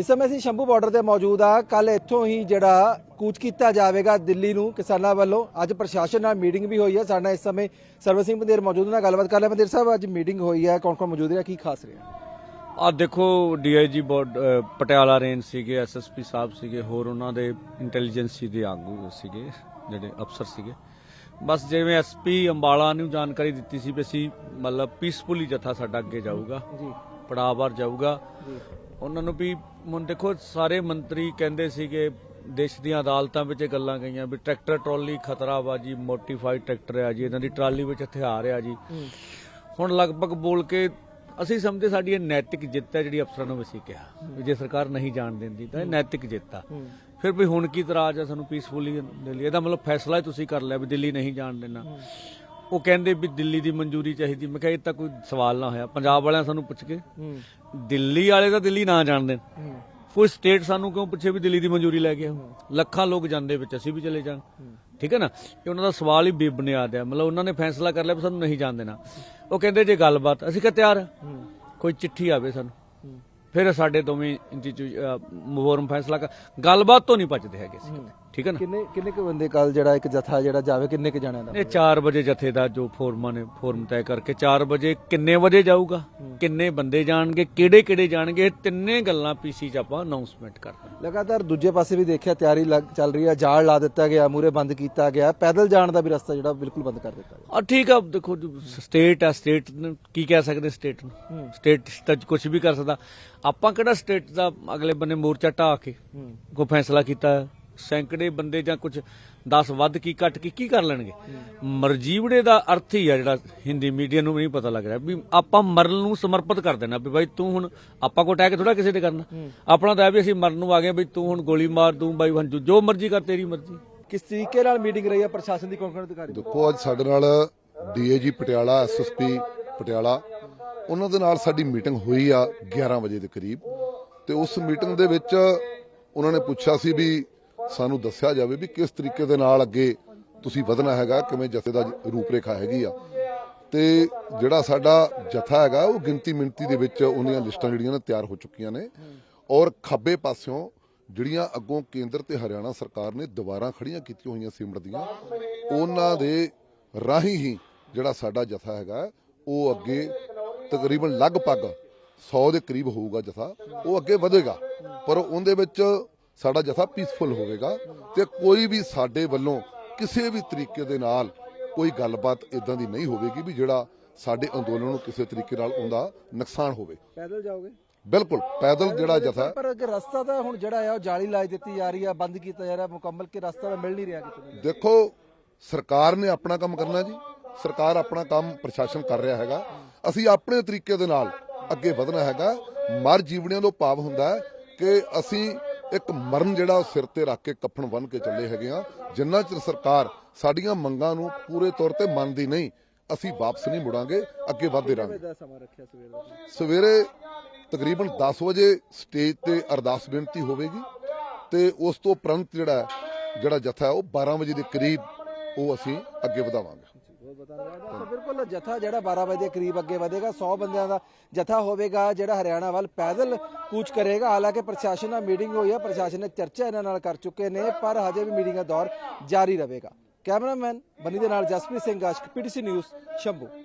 ਇਸ ਸਮੇਂ ਅਸੀਂ ਸ਼ੰਭੂ ਬਾਰਡਰ ਤੇ ਮੌਜੂਦ ਆ ਕੱਲ ਇੱਥੋਂ ਹੀ ਜਿਹੜਾ ਕੂਚ ਕੀਤਾ ਜਾਵੇਗਾ ਦਿੱਲੀ ਨੂੰ ਕਿਸਾਨਾਂ ਵੱਲੋਂ। ਅੱਜ ਪ੍ਰਸ਼ਾਸਨ ਨਾਲ ਮੀਟਿੰਗ ਵੀ ਹੋਈ ਹੈ। ਸਾਡੇ ਇਸ ਸਮੇਂ ਸਰਵ ਸਿੰਘ ਮੰਦਿਰ ਮੌਜੂਦ ਨਾਲ ਗੱਲਬਾਤ ਕਰ ਲਿਆ। ਮੰਦਿਰ ਸਾਹਿਬ ਅੱਜ ਮੀਟਿੰਗ ਹੋਈ ਹੈ। ਕੌਣ ਕੌਣ ਮੌਜੂਦ ਹੈ? ਕੀ ਖਾਸ ਰਿਹਾ? ਆ ਦੇਖੋ ਡੀਆਈਜੀ ਪਟਿਆਲਾ ਰੇਂਜ ਸੀਗੇ ਐਸਐਸਪੀ ਸਾਹਿਬ ਸੀਗੇ ਹੋਰ ਉਹਨਾਂ ਦੇ ਇੰਟੈਲੀਜੈਂਸੀ ਦੇ ਆਗੂ ਸੀਗੇ ਜਿਹੜੇ ਅਫਸਰ ਸੀਗੇ। ਬਸ ਜਿਵੇਂ ਐਸਪੀ ਅੰਬਾਲਾ ਨੂੰ ਜਾਣਕਾਰੀ ਦਿੱਤੀ ਸੀ ਵੀ ਅਸੀਂ ਮਤਲਬ ਪੀਸਫੁਲੀ ਜਥਾ ਸਾਡਾ ਅੱਗੇ ਜਾਊਗਾ। ਜੀ। ਪੜਾਵਾਰ ਜਾਊਗਾ। ਉਹਨਾਂ ਨੂੰ ਵੀ ਹੁਣ ਦੇਖੋ ਸਾਰੇ ਮੰਤਰੀ ਕਹਿੰਦੇ ਸੀਗੇ ਦੇਸ਼ ਦੀਆਂ ਅਦਾਲਤਾਂ ਵਿੱਚ ਇਹ ਗੱਲਾਂ ਗਈਆਂ ਵੀ ਟਰੈਕਟਰ ਟਰਾਲੀ ਖਤਰਾ ਵਾ ਜੀ ਮੋਡੀਫਾਈਡ ਟਰੈਕਟਰ ਆ ਜੀ ਇਹਨਾਂ ਦੀ ਟਰਾਲੀ ਵਿੱਚ ਹਥਿਆਰ ਆ ਜੀ। ਹੁਣ ਲਗਭਗ ਬੋਲ ਕੇ ਅਸੀਂ ਸਮਝਦੇ ਸਾਡੀ ਇਹ ਨੈਤਿਕ ਜਿੱਤ ਹੈ ਜਿਹੜੀ ਅਫਸਰਾਂ ਨੂੰ ਅਸੀਂ ਕਿਹਾ ਵੀ ਜੇ ਸਰਕਾਰ ਨਹੀਂ ਜਾਣ ਦਿੰਦੀ ਤਾਂ ਇਹ ਨੈਤਿਕ ਜਿੱਤ ਆ। ਫਿਰ ਵੀ ਹੁਣ ਕੀ ਇਤਰਾਜ਼ ਆ ਸਾਨੂੰ ਪੀਸਫੁਲੀ ਦਿੱਲੀ ਇਹਦਾ ਮਤਲਬ ਫੈਸਲਾ ਹੀ ਤੁਸੀਂ ਕਰ ਲਿਆ ਵੀ ਦਿੱਲੀ ਨਹੀਂ ਜਾਣ ਦੇਣਾ। ਉਹ ਕਹਿੰਦੇ ਵੀ ਦਿੱਲੀ ਦੀ ਮਨਜ਼ੂਰੀ ਚਾਹੀਦੀ। ਮੈਂ ਕਿਹਾ ਇਹ ਤਾਂ ਕੋਈ ਸਵਾਲ ਨਾ ਹੋਇਆ। ਪੰਜਾਬ ਵਾਲਿਆਂ ਸਾਨੂੰ ਪੁੱਛ ਕੇ। ਦਿੱਲੀ ਵਾਲੇ ਤਾਂ ਦਿੱਲੀ ਨਾ ਜਾਣ ਦੇਣ ਹੂੰ। ਕੋਈ ਸਟੇਟ ਸਾਨੂੰ ਕਿਉਂ ਪੁੱਛੇ ਵੀ ਦਿੱਲੀ ਦੀ ਮਨਜ਼ੂਰੀ ਲੈ ਕੇ ਆਓ? ਲੱਖਾਂ ਲੋਕ ਜਾਂਦੇ ਵਿੱਚ ਅਸੀਂ ਵੀ ਚਲੇ ਜਾਣ। ਠੀਕ ਹੈ ਨਾ? ਇਹ ਉਹਨਾਂ ਦਾ ਸਵਾਲ ਹੀ ਬੇਬੁਨਿਆਦ ਹੈ। ਮਤਲਬ ਉਹਨਾਂ ਨੇ ਫੈਸਲਾ ਕਰ ਲਿਆ ਵੀ ਸਾਨੂੰ ਨਹੀਂ ਜਾਣ ਦੇਣਾ। ਉਹ ਕਹਿੰਦੇ ਜੇ ਗੱਲਬਾਤ ਅਸੀਂ ਕਿਹਾ ਤਿਆਰ ਕੋਈ ਚਿੱਠੀ ਆਵੇ ਸਾਨੂੰ। ਫਿਰ ਸਾਡੇ ਦੋਵੇਂ ਮੋਰਮ ਫੈਸਲਾ ਕਰ ਗੱਲਬਾਤ ਤੋਂ ਨਹੀਂ ਭੱਜਦੇ ਹੈਗੇ ਕਿਤੇ। ਠੀਕ ਹੈ ਨਾ? ਕਿੰਨੇ ਕਿੰਨੇ ਕੁ ਬੰਦੇ ਕੱਲ ਜਿਹੜਾ ਇੱਕ ਜਥਾ ਜਿਹੜਾ ਜਾਵੇ ਕਿੰਨੇ ਕੁ ਜਾਣਿਆਂ ਦਾ? ਇਹ 4 ਵਜੇ ਜਥੇ ਦਾ ਜੋ ਫੋਰਮਾਂ ਨੇ ਫੋਰਮ ਤੈਅ ਕਰਕੇ 4 ਵਜੇ ਕਿੰਨੇ ਵਜੇ ਜਾਊਗਾ? ਕਿੰਨੇ ਬੰਦੇ ਜਾਣਗੇ ਕਿਹੜੇ ਕਿਹੜੇ ਜਾਣਗੇ? ਇਹ ਤਿੰਨੇ ਗੱਲਾਂ ਪੀਸੀ 'ਚ ਆਪਾਂ ਅਨਾਉਂਸਮੈਂਟ ਕਰਨਾ ਲਗਾਤਾਰ ਦੂਜੇ ਪਾਸੇ ਵੀ ਦੇਖਿਆ ਤਿਆਰੀ ਲੱਗ ਚੱਲ ਰਹੀ ਹੈ ਜਾਲ ਲਾ ਦਿੱਤਾ ਗਿਆ ਮੂਰੇ ਬੰਦ ਕੀਤਾ ਗਿਆ ਪੈਦਲ ਜਾਣ ਦਾ ਵੀ ਰਸਤਾ ਜਿਹੜਾ ਬਿਲਕੁਲ ਬੰਦ ਕਰ ਦਿੱਤਾ ਗਿਆ। ਆ ਠੀਕ ਆ ਦੇਖੋ ਸਟੇਟ ਆ ਸਟੇਟ ਕੀ ਕਹਿ ਸਕਦੇ ਸਟੇਟ ਨੂੰ? ਸਟੇਟ ਤਾਂ ਕੁਝ ਵੀ ਕਰ ਸਕਦਾ। ਆਪਾਂ ਕਿਹੜਾ ਸਟੇਟ ਦਾ ਅਗਲੇ ਬੰਨੇ ਮੋਰਚਾ ਢਾ ਕੇ ਕੋਈ ਫੈਸਲਾ ਕੀਤਾ ਸੈਂਕੜੇ ਬੰਦੇ ਜਾਂ ਕੁਝ 10 ਵੱਧ ਕੀ ਘੱਟ ਕੀ ਕੀ ਕਰ ਲੈਣਗੇ? ਮਰਜੀਵੜੇ ਦਾ ਅਰਥ ਹੀ ਆ ਜਿਹੜਾ ਹਿੰਦੀ ਮੀਡੀਆ ਨੂੰ ਵੀ ਨਹੀਂ ਪਤਾ ਲੱਗ ਰਿਹਾ ਵੀ ਆਪਾਂ ਮਰਨ ਨੂੰ ਸਮਰਪਿਤ ਕਰ ਦੇਣਾ ਵੀ ਬਾਈ ਤੂੰ ਹੁਣ ਆਪਾਂ ਕੋ ਅਟੈਕ ਥੋੜਾ ਕਿਸੇ ਤੇ ਕਰਨਾ। ਆਪਣਾ ਤਾਂ ਇਹ ਵੀ ਅਸੀਂ ਮਰਨ ਨੂੰ ਆ ਗਏ ਵੀ ਤੂੰ ਹੁਣ ਗੋਲੀ ਮਾਰ ਦੂੰ ਬਾਈ ਹੰਝੂ ਜੋ ਮਰਜ਼ੀ ਕਰ ਤੇਰੀ ਮਰਜ਼ੀ। ਕਿਸ ਤਰੀਕੇ ਨਾਲ ਮੀਟਿੰਗ ਰਹੀ ਹੈ ਪ੍ਰਸ਼ਾਸਨ ਦੀ ਕੌਣ ਕੌਣ ਅਧਿਕਾਰੀ ਦੇਖੋ ਅੱਜ ਸਾਡੇ ਨਾਲ ਡੀਏਜੀ ਪਟਿਆਲਾ ਐਸਐਸਪੀ ਪਟਿਆਲਾ ਉਹਨਾਂ ਦੇ ਨਾਲ ਸਾਡੀ ਮੀਟਿੰਗ ਹੋਈ ਆ 11 ਵਜੇ ਦੇ ਕਰੀਬ। ਤੇ ਉਸ ਮੀਟਿੰਗ ਦੇ ਵਿੱਚ ਉਹਨਾਂ ਨੇ ਪੁੱਛਿਆ ਸੀ ਵੀ ਸਾਨੂੰ ਦੱਸਿਆ ਜਾਵੇ ਵੀ ਕਿਸ ਤਰੀਕੇ ਦੇ ਨਾਲ ਅੱਗੇ ਤੁਸੀਂ ਵਧਣਾ ਹੈਗਾ, ਕਿਵੇਂ ਜਥੇ ਦਾ ਰੂਪਰੇਖਾ ਹੈਗੀ ਆ। ਤੇ ਜਿਹੜਾ ਸਾਡਾ ਜਥਾ ਹੈਗਾ, ਉਹ ਗਿਣਤੀ ਮਿੰਤੀ ਦੇ ਵਿੱਚ ਉਹਨੀਆਂ ਲਿਸਟਾਂ ਜਿਹੜੀਆਂ ਨੇ ਤਿਆਰ ਹੋ ਚੁੱਕੀਆਂ ਨੇ। ਔਰ ਖੱਬੇ ਪਾਸਿਓਂ ਜਿਹੜੀਆਂ ਅੱਗੋਂ ਕੇਂਦਰ ਤੇ ਹਰਿਆਣਾ ਸਰਕਾਰ ਨੇ ਦੁਬਾਰਾ ਖੜੀਆਂ ਕੀਤੀਆਂ ਹੋਈਆਂ ਸਿਮਟ ਦੀਆਂ, ਉਹਨਾਂ ਦੇ ਰਾਹੀਂ ਹੀ ਜਿਹੜਾ ਸਾਡਾ ਜਥਾ ਹੈਗਾ, ਉਹ ਅੱਗੇ ਤਕਰੀਬਨ ਲਗਭਗ 100 ਦੇ ਕਰੀਬ ਹੋਊਗਾ ਜਥਾ, ਉਹ ਅੱਗੇ ਵਧੇਗਾ। ਪਰ ਉਹਦੇ ਵਿੱਚ ਸਾਡਾ ਜਥਾ ਪੀਸਫੁਲ ਹੋਵੇਗਾ ਤੇ ਕੋਈ ਵੀ ਸਾਡੇ ਵੱਲੋਂ ਕਿਸੇ ਵੀ ਤਰੀਕੇ ਦੇ ਨਾਲ ਕੋਈ ਗੱਲਬਾਤ ਇਦਾਂ ਦੀ ਨਹੀਂ ਹੋਵੇਗੀ ਵੀ ਜਿਹੜਾ ਸਾਡੇ ਅੰਦੋਲਨ ਨੂੰ ਕਿਸੇ ਤਰੀਕੇ ਨਾਲ ਉਹਦਾ ਨੁਕਸਾਨ ਹੋਵੇ। ਪੈਦਲ ਜਾਓਗੇ? ਬਿਲਕੁਲ ਪੈਦਲ ਜਿਹੜਾ ਜਥਾ ਪਰ ਅੱਗੇ ਰਸਤਾ ਤਾਂ ਹੁਣ ਜਿਹੜਾ ਹੈ ਉਹ ਜਾਲੀ ਲਾਈ ਦਿੱਤੀ ਜਾ ਰਹੀ ਹੈ ਬੰਦ ਕੀਤਾ ਜਾ ਰਿਹਾ ਮੁਕੰਮਲ ਕਿ ਰਸਤਾ ਤਾਂ ਮਿਲ ਨਹੀਂ ਰਿਹਾ ਕਿਤੇ। ਦੇਖੋ ਸਰਕਾਰ ਨੇ ਆਪਣਾ ਕੰਮ ਕਰਨਾ ਜੀ। ਸਰਕਾਰ ਆਪਣਾ ਕੰਮ ਪ੍ਰਸ਼ਾਸਨ ਕਰ ਰਿਹਾ ਹੈਗਾ। ਅਸੀਂ ਆਪਣੇ ਤਰੀਕੇ ਦੇ ਨਾਲ ਅੱਗੇ ਵਧਣਾ ਹੈਗਾ। ਮਰ ਜੀਵਣਿਆਂ ਤੋਂ ਭਾਵ ਹੁੰਦਾ ਕਿ ਅਸੀਂ ਇੱਕ ਮਰਨ ਜਿਹੜਾ ਉਹ ਸਿਰ ਤੇ ਰੱਖ ਕੇ ਕਫਨ ਬੰਨ ਕੇ ਚੱਲੇ ਹੈਗੇ ਆ। ਜਿੰਨਾ ਚਿਰ ਸਰਕਾਰ ਸਾਡੀਆਂ ਮੰਗਾਂ ਨੂੰ ਪੂਰੇ ਤੌਰ ਤੇ ਮੰਨਦੀ ਨਹੀਂ ਅਸੀਂ ਵਾਪਸ ਨਹੀਂ ਮੁੜਾਂਗੇ ਅੱਗੇ ਵਧਦੇ ਰੱਖਿਆ ਸਵੇਰ ਤਕਰੀਬਨ 10 ਵਜੇ ਸਟੇਜ ਤੇ ਅਰਦਾਸ ਬੇਨਤੀ ਹੋਵੇਗੀ ਤੇ ਉਸ ਤੋਂ ਉਪਰੰਤ ਜਿਹੜਾ ਜਿਹੜਾ ਜਥਾ ਉਹ 12 ਵਜੇ ਦੇ ਕਰੀਬ ਉਹ ਅਸੀਂ ਅੱਗੇ ਵਧਾਵਾਂਗੇ। ਬਿਲਕੁਲ ਜਥਾ ਜਿਹੜਾ 12 ਵਜੇ ਦੇ ਕਰੀਬ ਅੱਗੇ ਵਧੇਗਾ 100 ਬੰਦਿਆਂ ਦਾ ਜਥਾ ਹੋਵੇਗਾ, ਜਿਹੜਾ ਹਰਿਆਣਾ ਵੱਲ ਪੈਦਲ ਕੂਚ ਕਰੇਗਾ। ਹਾਲਾਂਕਿ ਪ੍ਰਸ਼ਾਸਨ ਨਾਲ ਮੀਟਿੰਗ ਹੋਈ ਹੈ, ਪ੍ਰਸ਼ਾਸਨ ਨੇ ਚਰਚਾ ਇਹਨਾਂ ਨਾਲ ਕਰ ਚੁੱਕੇ ਨੇ, ਪਰ ਹਜੇ ਵੀ ਮੀਟਿੰਗ ਦਾ ਦੌਰ ਜਾਰੀ ਰਹੇਗਾ। ਕੈਮਰਾਮੈਨ ਬਨੀ ਦੇ ਨਾਲ ਜਸਪ੍ਰੀਤ ਸਿੰਘ ਆਸ਼ਕ ਪੀਟੀਸੀ ਨਿਊਜ਼, ਸ਼ੰਭੂ।